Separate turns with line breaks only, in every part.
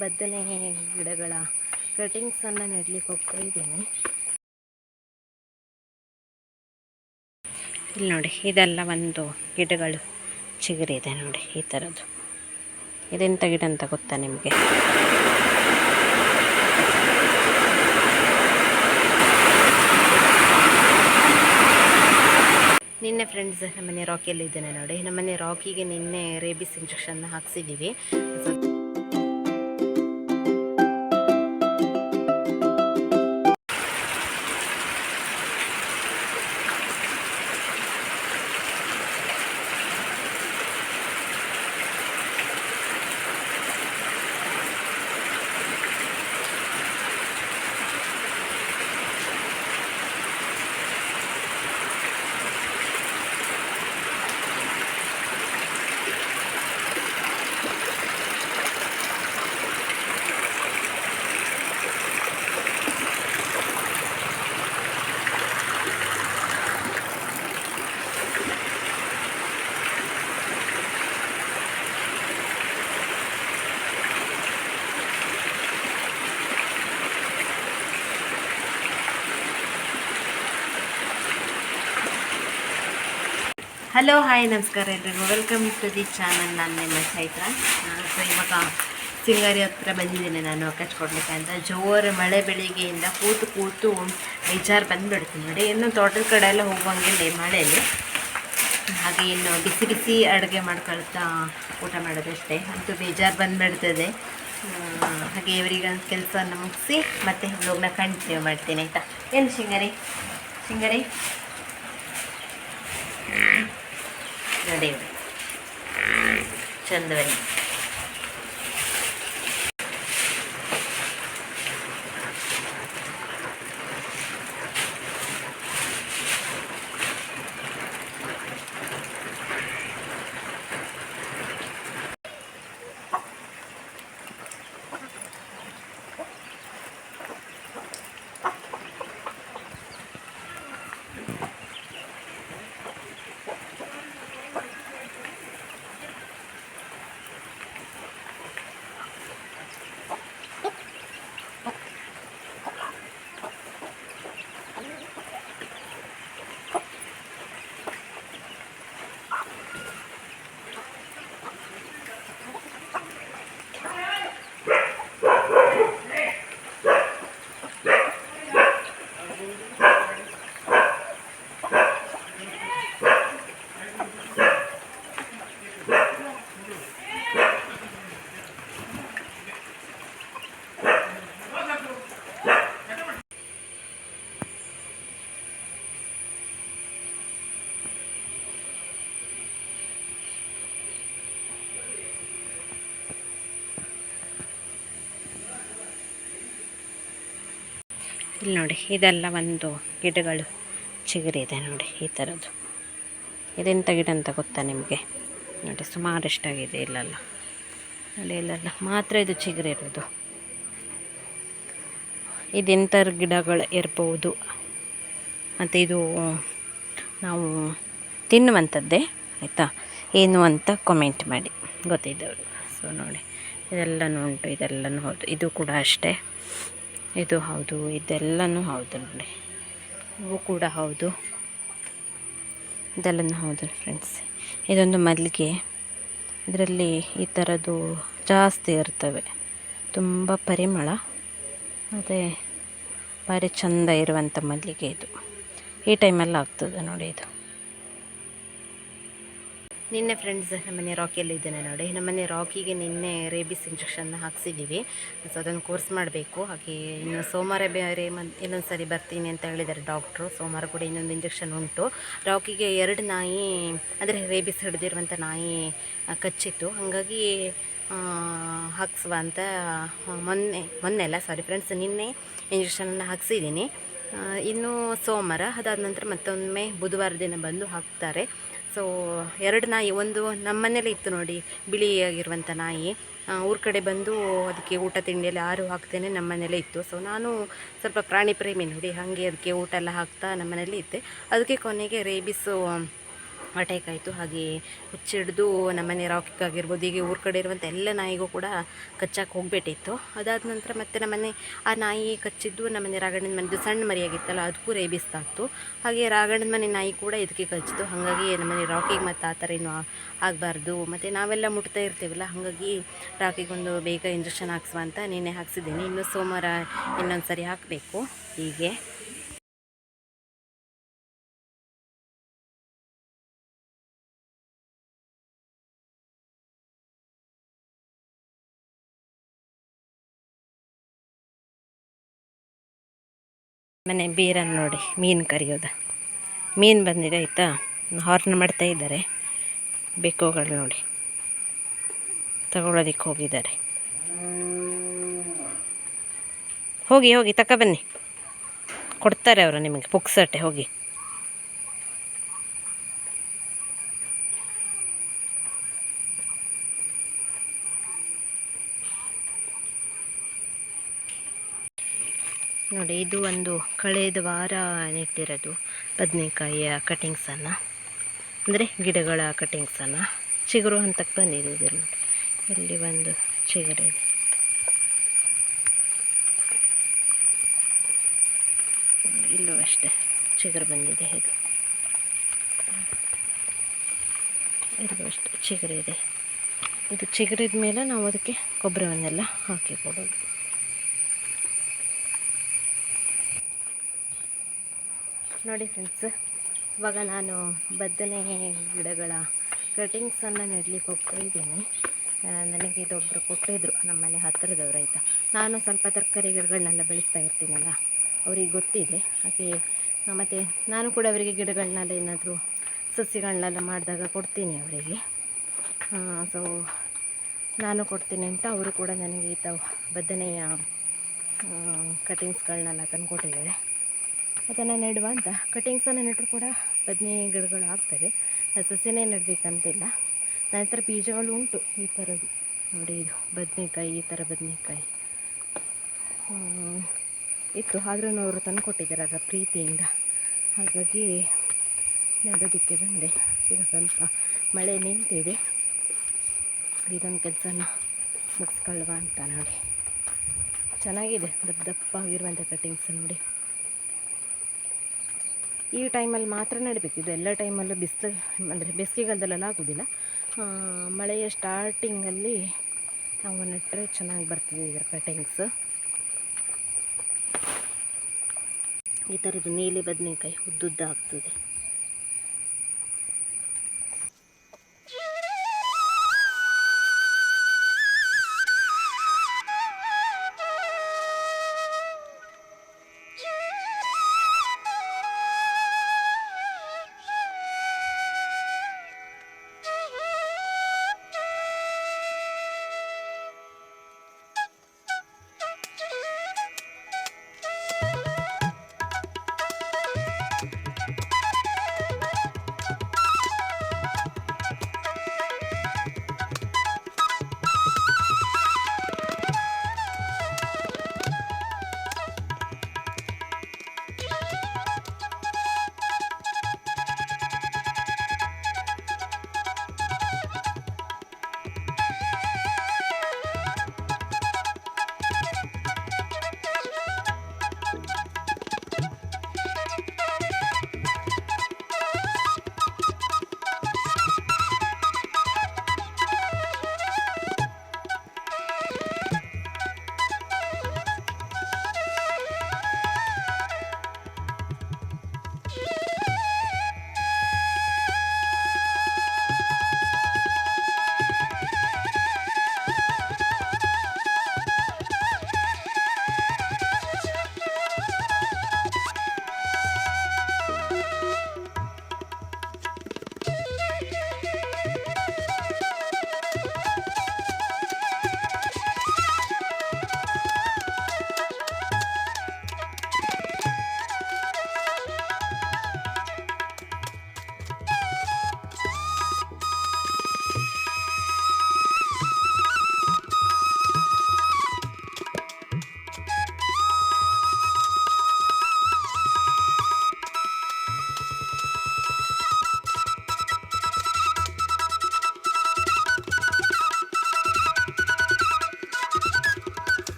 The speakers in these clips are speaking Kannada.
ಬದನೆ ಗಿಡಗಳ ಕಟಿಂಗ್ಸನ್ನು ನೆಡ್ಲಿಕ್ಕೆ ಹೋಗ್ತಾ ಇದ್ದೀನಿ. ಇಲ್ಲಿ ನೋಡಿ, ಇದೆಲ್ಲ ಒಂದು ಗಿಡಗಳು ಚಿಗುರಿದೆ ನೋಡಿ, ಈ ಥರದ್ದು ಇದೆಂಥ ಗಿಡ ಅಂತ ಗೊತ್ತಾ ನಿಮಗೆ? ನಿನ್ನೆ ಫ್ರೆಂಡ್ಸ್ ನಮ್ಮನೆ ರಾಕಿಯಲ್ಲಿ ಇದ್ದೇನೆ ನೋಡಿ. ನಮ್ಮನೆ ರಾಕಿಗೆ ನಿನ್ನೆ ರೇಬಿಸ್ ಇಂಜೆಕ್ಷನ್ ಹಾಕ್ಸಿದ್ದೀವಿ ಹಲೋ ಹಾಯ್ ನಮಸ್ಕಾರ ಎಲ್ರಿಗೂ. ವೆಲ್ಕಮ್ ಟು ದಿ ಚಾನಲ್ ನಾನು ನಿಮ್ಮ ಚೈತ್ರ. ಸೊ ಇವಾಗ ಸಿಂಗಾರಿ ಹತ್ರ ಬಂದಿದ್ದೀನಿ ನಾನು ಕಚ್ಕೊಡ್ಲಿಕ್ಕೆ ಅಂತ. ಜೋರು ಮಳೆ ಬೆಳಿಗ್ಗೆಯಿಂದ ಕೂತು ಕೂತು ಬೇಜಾರು ಬಂದುಬಿಡ್ತೀನಿ ನೋಡಿ. ಇನ್ನು ತೋಟದ ಕಡೆ ಎಲ್ಲ ಹೋಗುವಂಗಿಲ್ಲ ಈ ಮಳೆಯಲ್ಲಿ. ಹಾಗೆ ಇನ್ನು ಬಿಸಿ ಬಿಸಿ ಅಡುಗೆ ಮಾಡ್ಕೊಳ್ತಾ ಊಟ ಮಾಡೋದಷ್ಟೇ ಅಂತೂ ಬೇಜಾರು ಬಂದುಬಿಡ್ತದೆ. ಹಾಗೆ ಇವರಿಗೆ ಕೆಲಸವನ್ನು ಮುಗಿಸಿ ಮತ್ತೆ ಹೋಗ್ನ ಕಂಟಿನ್ಯೂ ಮಾಡ್ತೀನಿ ಆಯಿತಾ? ಏನು ಶಿಂಗಾರಿ ಶಿಂಗಾರಿ ನೋಡಿ ಚಂದವರಿ ಇಲ್ಲಿ ನೋಡಿ, ಇದೆಲ್ಲ ಒಂದು ಗಿಡಗಳು ಚಿಗುರಿದೆ ನೋಡಿ ಈ ಥರದ್ದು. ಇದೆಂಥ ಗಿಡ ಅಂತ ಗೊತ್ತಾ ನಿಮಗೆ? ನೋಡಿ ಸುಮಾರು ಆಗಿದೆ ಇಲ್ಲೆಲ್ಲ. ನೋಡಿ, ಇಲ್ಲೆಲ್ಲ. ಮಾತ್ರ ಇದು ಚಿಗುರಿರೋದು ಇದೆಂಥ ಗಿಡಗಳು ಇರ್ಬೋದು? ಮತ್ತು ಇದು, ನಾವು ತಿನ್ನುವಂಥದ್ದೇ, ಆಯಿತಾ? ಏನು ಅಂತ ಕಮೆಂಟ್ ಮಾಡಿ. ಗೊತ್ತಿದ್ದವರು. ಸೊ ನೋಡಿ, ಇದೆಲ್ಲನೂ ಉಂಟು, ಇದೆಲ್ಲನೂ ಹೌದು. ಇದು ಕೂಡ ಅಷ್ಟೇ. ಇದು ಹೌದು, ಇದೆಲ್ಲನೂ ಹೌದು ನೋಡಿ. ಇವು ಕೂಡ ಹೌದು. ಇದೆಲ್ಲನೂ ಹೌದು ಫ್ರೆಂಡ್ಸ್ ಇದೊಂದು ಮಲ್ಲಿಗೆ. ಇದರಲ್ಲಿ ಈ ಥರದ್ದು ಜಾಸ್ತಿ ಇರ್ತವೆ. ತುಂಬ ಪರಿಮಳ, ಮತ್ತು ಭಾರಿ ಚಂದ ಇರುವಂಥ ಮಲ್ಲಿಗೆ ಇದು. ಈ ಟೈಮಲ್ಲಿ ಆಗ್ತದೆ ನೋಡಿ ಇದು. ನಿನ್ನೆ ಫ್ರೆಂಡ್ಸ್ ನಮ್ಮನೆ ರಾಕಿಯಲ್ಲಿ ಇದ್ದೇನೆ ನೋಡಿ. ನಮ್ಮನೆ ರಾಕಿಗೆ ನಿನ್ನೆ ರೇಬಿಸ್ ಇಂಜೆಕ್ಷನ್ನ ಹಾಕ್ಸಿದ್ದೀವಿ ಸೊ ಅದನ್ನು ಕೋರ್ಸ್ ಮಾಡಬೇಕು. ಹಾಗೆ ಇನ್ನು ಸೋಮವಾರ ಬೇರೆ ಮನ್ ಇನ್ನೊಂದು ಸರಿ ಬರ್ತೀನಿ ಅಂತ ಹೇಳಿದ್ದಾರೆ ಡಾಕ್ಟ್ರು ಸೋಮವಾರ ಕೂಡ ಇನ್ನೊಂದು ಇಂಜೆಕ್ಷನ್ ಉಂಟು. ರಾಕಿಗೆ ಎರಡು ನಾಯಿ, ಅಂದರೆ ರೇಬಿಸ್ ಹಿಡಿದಿರುವಂಥ ನಾಯಿ ಕಚ್ಚಿತ್ತು. ಹಾಗಾಗಿ ಹಾಕ್ಸುವ ಅಂತ ಮೊನ್ನೆ ಮೊನ್ನೆ ಅಲ್ಲ ಸಾರಿ ಫ್ರೆಂಡ್ಸ್ ನಿನ್ನೆ ಇಂಜೆಕ್ಷನನ್ನು ಹಾಕ್ಸಿದ್ದೀನಿ. ಇನ್ನು ಸೋಮವಾರ, ಅದಾದ ನಂತರ ಮತ್ತೊಮ್ಮೆ ಬುಧವಾರ ದಿನ ಬಂದು ಹಾಕ್ತಾರೆ. ಸೊ ಎರಡು ನಾಯಿ, ಒಂದು ನಮ್ಮ ಇತ್ತು ನೋಡಿ ಬಿಳಿಯಾಗಿರುವಂಥ ನಾಯಿ. ಊರ ಕಡೆ ಬಂದು ಅದಕ್ಕೆ ಊಟ ತಿಂಡಿಯಲ್ಲಿ ಆರು ಹಾಕ್ತೇನೆ ನಮ್ಮ ಮನೇಲೇ ಇತ್ತು. ಸೊ ನಾನು ಸ್ವಲ್ಪ ಪ್ರಾಣಿ ಪ್ರೇಮಿ ನೋಡಿ, ಹಾಗೆ ಅದಕ್ಕೆ ಊಟ ಎಲ್ಲ ಹಾಕ್ತಾ ನಮ್ಮ ಮನೇಲಿ ಇದ್ದೆ. ಅದಕ್ಕೆ ಕೊನೆಗೆ ರೇಬಿಸು ಅಟ್ಯಾಕ್ ಆಯಿತು ಹಾಗೆ ಹುಚ್ಚಿಡ್ದು ನಮ್ಮನೆ ರಾಕಿಕ್ ಆಗಿರ್ಬೋದು, ಹೀಗೆ ಊರ ಕಡೆ ಇರುವಂಥ ಎಲ್ಲ ನಾಯಿಗೂ ಕೂಡ ಕಚ್ಚಕ್ಕೆ ಹೋಗ್ಬಿಟ್ಟಿತ್ತು. ಅದಾದ ನಂತರ ಮತ್ತೆ ನಮ್ಮನೆ ಆ ನಾಯಿ ಕಚ್ಚಿದ್ದು ನಮ್ಮನೆ ರಾಗಣ್ಣನ ಮನೆದು ಸಣ್ಣ ಮರಿಯಾಗಿತ್ತಲ್ಲ ಅದಕ್ಕೂ ರೇಬಿಸ್ ಇತ್ತು ಹಾಗೆ ರಾಗಣ್ಣನ ಮನೆ ನಾಯಿ ಕೂಡ ಇದಕ್ಕೆ ಕಚ್ಚಿತು ಹಾಗಾಗಿ ನಮ್ಮನೆ ರಾಕಿಗೆ ಮತ್ತು ಆ ಥರ ಏನು ಆಗಬಾರ್ದು. ಮತ್ತು ನಾವೆಲ್ಲ ಮುಟ್ತಾ ಇರ್ತೀವಲ್ಲ, ಹಾಗಾಗಿ ರಾಕಿಗೊಂದು ಬೇಗ ಇಂಜೆಕ್ಷನ್ ಹಾಕ್ಸುವ ಅಂತ ನಿನ್ನೆ ಹಾಕ್ಸಿದ್ದೀನಿ. ಇನ್ನು ಸೋಮವಾರ ಇನ್ನೊಂದು ಸರಿ ಹಾಕಬೇಕು. ಹೀಗೆ. ಮನೆ ಬೀರನ್ನು ನೋಡಿ, ಮೀನು ಕರಿಯೋದು. ಮೀನು ಬಂದಿದೆ, ಆಯಿತಾ? ಹಾರ್ನ್ ಮಾಡ್ತಾ ಇದ್ದಾರೆ. ಬೆಕ್ಕುಗಳು ನೋಡಿ. ತಗೊಳ್ಳೋದಕ್ಕೆ ಹೋಗಿದ್ದಾರೆ. ಹೋಗಿ ಹೋಗಿ, ತಕ ಬನ್ನಿ. ಕೊಡ್ತಾರೆ ಅವರು ನಿಮಗೆ, ಪುಕ್ಸಟ್ಟೆ, ಹೋಗಿ. ನೋಡಿ, ಇದು ಒಂದು ಕಳೆದ ವಾರ ನೆಟ್ಟಿರೋದು ಬದನೆಕಾಯಿಯ ಕಟಿಂಗ್ಸನ್ನು ಅಂದರೆ ಗಿಡಗಳ ಕಟಿಂಗ್ಸನ್ನು ಚಿಗುರು ಹಂತಕ್ಕೆ ಬಂದಿದೆ ನೋಡಿ. ಇಲ್ಲಿ ಒಂದು ಚಿಗುರಿದೆ ಇಲ್ಲೂ ಅಷ್ಟೇ ಚಿಗುರು ಬಂದಿದೆ ಇದು. ಇಲ್ಲೂ ಅಷ್ಟೇ ಚಿಗುರಿದೆ ಇದು. ಚಿಗುರಿದ ಮೇಲೆ ನಾವು ಅದಕ್ಕೆ ಗೊಬ್ಬರವನ್ನೆಲ್ಲ ಹಾಕಿ ಕೊಡೋದು ನೋಡಿ ಫ್ರೆಂಡ್ಸ್ ಇವಾಗ ನಾನು ಬದನೆ ಗಿಡಗಳ ಕಟಿಂಗ್ಸನ್ನು ನೆಡ್ಲಿಕ್ಕೆ ಹೋಗ್ತಾ ಇದ್ದೀನಿ. ನನಗೆ ಇದೊಬ್ಬರು ಕೊಟ್ಟಿದ್ರು ನಮ್ಮ ಮನೆ ಹತ್ತಿರದವ್ರು ಆಯಿತಾ. ನಾನು ಸ್ವಲ್ಪ ತರಕಾರಿ ಗಿಡಗಳನ್ನೆಲ್ಲ ಬೆಳೆಸ್ತಾ ಇರ್ತೀನಲ್ಲ, ಅವ್ರಿಗೆ ಗೊತ್ತಿದೆ. ಹಾಗೆ ಮತ್ತು ನಾನು ಕೂಡ ಅವರಿಗೆ ಗಿಡಗಳನ್ನೆಲ್ಲ ಏನಾದರೂ ಸಸಿಗಳನ್ನೆಲ್ಲ ಮಾಡಿದಾಗ ಕೊಡ್ತೀನಿ ಅವರಿಗೆ. ಸೊ ನಾನು ಕೊಡ್ತೀನಿ ಅಂತ ಅವರು ಕೂಡ ನನಗೆ ಈ ಬದನೆಯ ಕಟಿಂಗ್ಸ್ಗಳನ್ನೆಲ್ಲ ತಂದು ಕೊಟ್ಟಿದ್ದಾರೆ ಅದನ್ನು ನೆಡುವ ಅಂತ. ಕಟಿಂಗ್ಸನ್ನು ನೆಟ್ಟರು ಕೂಡ ಬದನೆ ಗಿಡಗಳು ಆಗ್ತವೆ. ಸಸ್ಯನೇ ನೆಡಬೇಕಂತಿಲ್ಲ. ನನ್ನ ಹತ್ರ ಬೀಜಗಳು ಉಂಟು ಈ ಥರದ್ದು ನೋಡಿ ಇದು ಬದನೆಕಾಯಿ, ಈ ಥರ ಬದನೆಕಾಯಿ. ಇತ್ತು, ಆದ್ರೂ ಅವರು ತಂದು ಕೊಟ್ಟಿದ್ದಾರೆ ಪ್ರೀತಿಯಿಂದ. ಹಾಗಾಗಿ ನೆಡೋದಕ್ಕೆ ಬಂದೆ. ಈಗ ಸ್ವಲ್ಪ ಮಳೆ ನಿಂತಿದೆ. ಇದೊಂದು ಕೆಲಸನ ಮುಗಿಸ್ಕೊಳ್ಳುವ ಅಂತ ನೋಡಿ. ಚೆನ್ನಾಗಿದೆ, ದಪ್ಪ ದಪ್ಪ ಆಗಿರುವಂಥ ಕಟಿಂಗ್ಸ್ ನೋಡಿ. ಈ ಟೈಮಲ್ಲಿ ಮಾತ್ರ ನೆಡಬೇಕು. ಇದು ಎಲ್ಲ ಟೈಮಲ್ಲೂ ಬಿಸಿಲು, ಅಂದರೆ ಬೇಸಿಗೆಗಾಲದಲ್ಲೆಲ್ಲ ಆಗೋದಿಲ್ಲ. ಮಳೆಯ ಸ್ಟಾರ್ಟಿಂಗಲ್ಲಿ ನಾವು ನೆಟ್ಟರೆ ಚೆನ್ನಾಗಿ ಬರ್ತದೆ ಇದರ ಕಟಿಂಗ್ಸ್. ಈ ಥರದ್ದು ನೀಲಿ ಬದನೆಕಾಯಿ ಉದ್ದುದ್ದ ಆಗ್ತದೆ.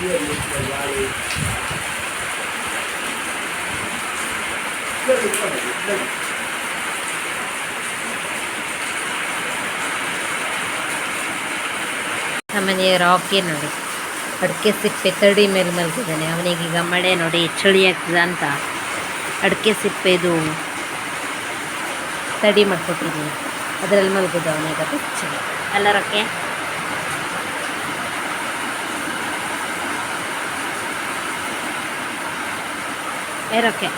ನಮ್ಮನೆ ರಾಕಿ ನೋಡಿ. ಅಡಿಕೆ ಸಿಪ್ಪೆ ತಡಿ ಮೇಲೆ ಮಲಗಿದ್ದಾನೆ. ಅವನಿಗೀಗ ಮಳೆ ನೋಡಿ ಚಳಿ ಆಗ್ತದೆ ಅಂತ ಅಡಿಕೆ ಸಿಪ್ಪೆದು ತಡಿ ಮಾಡಿಕೊಟ್ಟಿದ್ದೀನಿ. ಅದರಲ್ಲಿ ಮಲಗೋದು ಅದು ಚಳಿ ಅಲ್ಲ ರೊಕ್ಕೆ ഏറൊക്കെ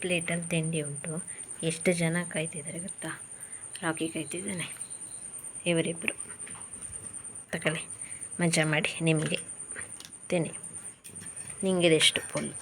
ಪ್ಲೇಟಲ್ಲಿ ತಿಂಡಿ ಉಂಟು. ಎಷ್ಟು ಜನ ಕಾಯ್ತಿದ್ದಾರೆ ಗೊತ್ತಾ? ರಾಕಿ ಕಾಯ್ತಿದ್ದಾನೆ. ಇವರಿಬ್ಬರು ತಗೊಳ್ಳಿ, ಮಜಾ ಮಾಡಿ, ನಿಮಗೆ ತಿನ್ನಿ. ನಿಂಗಿದೆಷ್ಟು ಫುಲ್